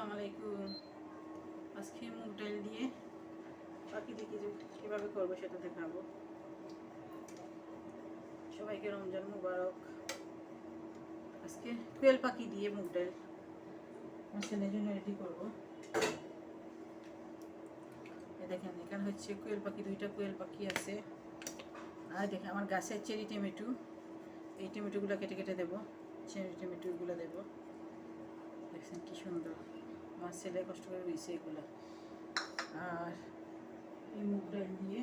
আসসালামু আলাইকুম। আজকে মুগ ডাল দিয়ে বাকি দেখি যে কীভাবে করব সেটা দেখাবো। সবাইকে রমজান মুবারক। আজকে কোয়েল পাখি দিয়ে মুগ ডাল। আমার জন্য রেডি করব। দেখেন, এখানে হচ্ছে কোয়েল পাখি, দুইটা কোয়েল পাখি আছে। আর দেখেন, আমার গাছের চেরি টমেটো। এই টমেটোগুলো কেটে কেটে দেবো। চেরি টমেটোগুলো দেবো। দেখছেন কি সুন্দর। আমার ছেলে কষ্ট করে রয়েছে এগুলো। আর এই মুগ ডাল দিয়ে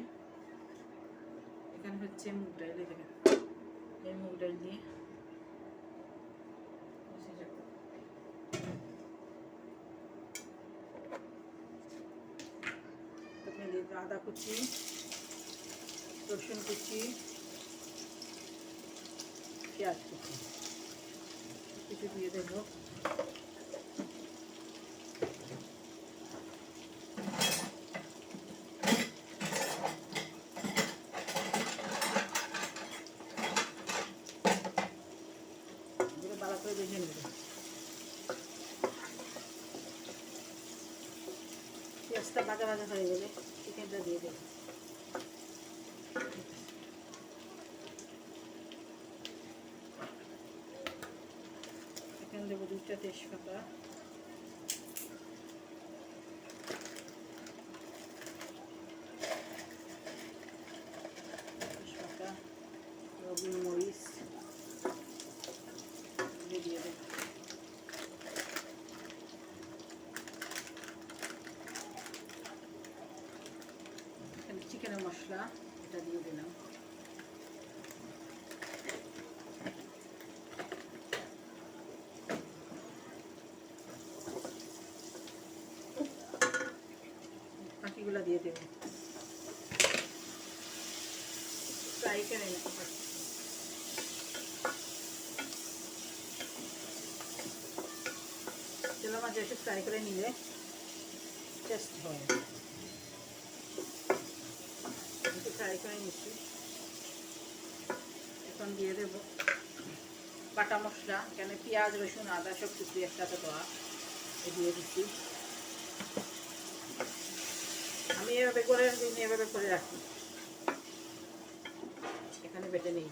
এখানে হচ্ছে মুগ ডাল দেখেন। এই মুগ ডাল দেবো আদা কুচি, রসুন কুচি, পেঁয়াজ কুচি। কিছু দিয়ে দেবো এগুলো ভালো করে ভেজে নেব পেঁয়াজটা ভাজা ভাজা হয়ে গেলে চিকেনটা দিয়ে দেবো। এখানে দেবো দুটা তেজপাতা। চিকেনের মশলা, এটা দিয়ে দিলাম। বাকিগুলো দিয়ে দেবো। ফ্রাই করে পারি তেলের মাঝে একটু ফ্রাই করে নিলে টেস্ট হয় একটু ফ্রাই করে এখন দিয়ে দেব বাটা মশলা কেন পেঁয়াজ, রসুন, আদা সব কিছু একসাথে দেওয়া। এ দিয়ে দিচ্ছি। আমি এভাবে করে দিন এভাবে করে রাখি। এখানে বেটে নিই।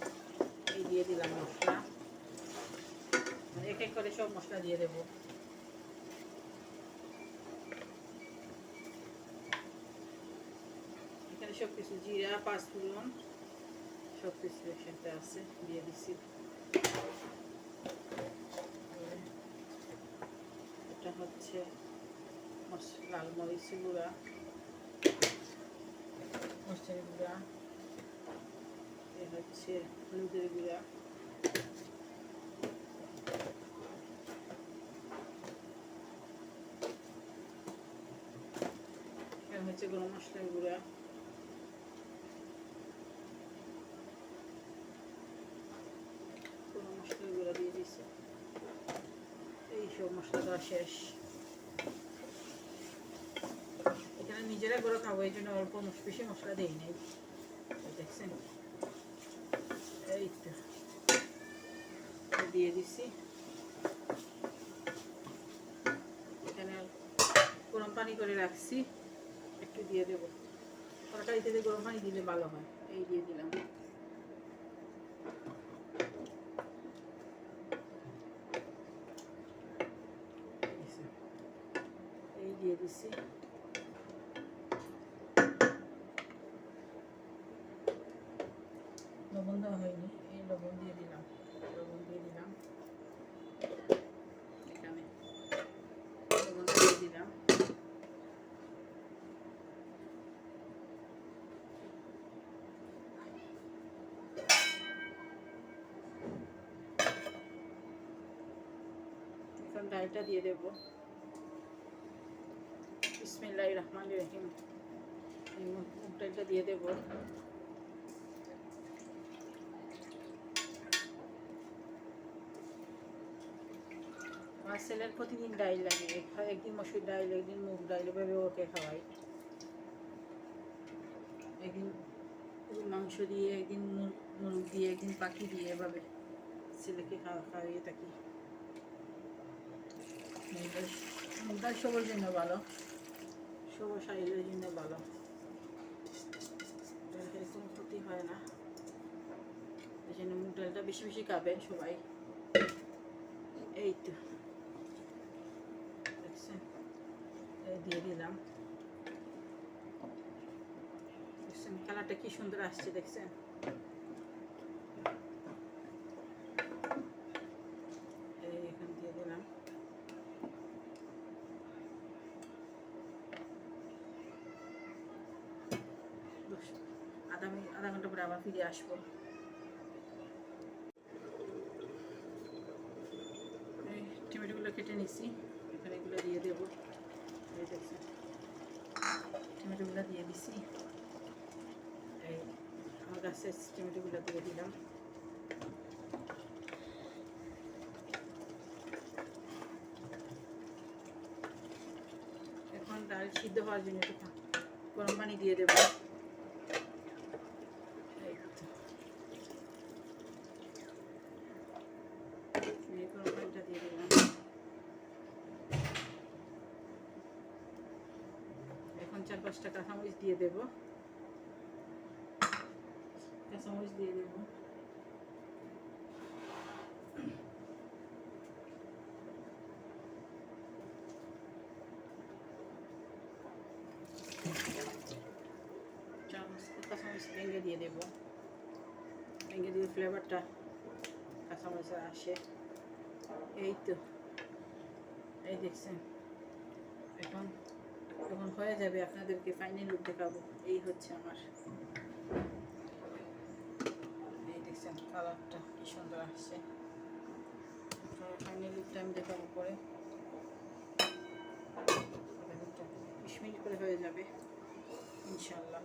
এই দিয়ে দিলাম মশলা। মানে এক এক করে সব মশলা দিয়ে দেবো। এখানে সব কিছু জিরা পাঁচ পাঁচফোড়ন সব কিছু একসাথে আছে, দিয়ে দিচ্ছি এটা হচ্ছে লাল মরিচ গুঁড়া। মরিচের গুঁড়া। এ হচ্ছে হলুদের গুঁড়া। হচ্ছে গরম মশলার গুঁড়া গরম মশলার দিচ্ছে এই সব মশলা দেওয়া শেষ। এখানে নিজেরা করে খাব, এই জন্য অল্প বেশি মশলা দেই নাই। দেখছেন? এই তো। দিয়ে দিচ্ছি এখানে গরম পানি করে রাখছি। একটু দিয়ে দেবো। তরকারিতে গরম পানি দিলে ভালো হয়। এই দিয়ে দিলাম এই দিয়ে দিচ্ছি লবণ দেওয়া হয়নি এই লবণ দিয়ে দিলাম লবণ দিয়ে দিলাম এখানে লবণ দিয়ে দিলাম এখন ডালটা দিয়ে দেবো বিসমিল্লাহ রহমান রহিম। দিয়ে দেবো। আমার ছেলের প্রতিদিন ডাইল লাগে। একদিন মসুর ডাইল, একদিন মুগ ডাইল, এভাবে ওকে খাওয়াই। একদিন মাংস দিয়ে, একদিন মুর- মুরগ দিয়ে, একদিন পাখি দিয়ে এভাবে ছেলেকে খাওয়া খাওয়াইয়ে থাকি। মুগ ডাল সবার জন্য ভালো। সবার শরীরের জন্য ভালো। কোনো ক্ষতি হয় না। এই জন্য মুগ ডালটা বেশি বেশি খাবেন সবাই। এই তো। দেখছেন? দিয়ে দিলাম। দেখছেন? কালারটা কি সুন্দর আসছে, দেখছেন এই এখানে দিয়ে দিলাম দশ আধা আধা ঘণ্টা পরে আবার ফিরে আসব। টমেটোগুলো কেটে নিছি, এখানে এগুলো দিয়ে দেবো। এই দেখছেন, টমেটোগুলো দিয়ে দিছি। এই আমার গাছের টমেটোগুলো দিয়ে দিলাম। এখন ডাল সিদ্ধ হওয়ার জন্য একটু গরম পানি দিয়ে দেবো এই তো। এই গরম পানিটা দিয়ে দিলাম এখন চার পাঁচটা কাঁচামরিচ দিয়ে দেবো। কাঁচামরিচ দিয়ে দেবো। চামচ কাঁচামরিচ ভেঙে দিয়ে দেবো। ভেঙে দিয়ে ফ্লেভারটা আসে এই তো এই দেখছেন এখন হয়ে যাবে আপনাদেরকে ফাইনাল লুক দেখাবো এই হচ্ছে আমার এই দেখছেন কালারটা কি সুন্দর আসছে ফাইনাল লুকটা আমি দেখাবো পরে বিশ মিনিট করে হয়ে যাবে ইনশাল্লাহ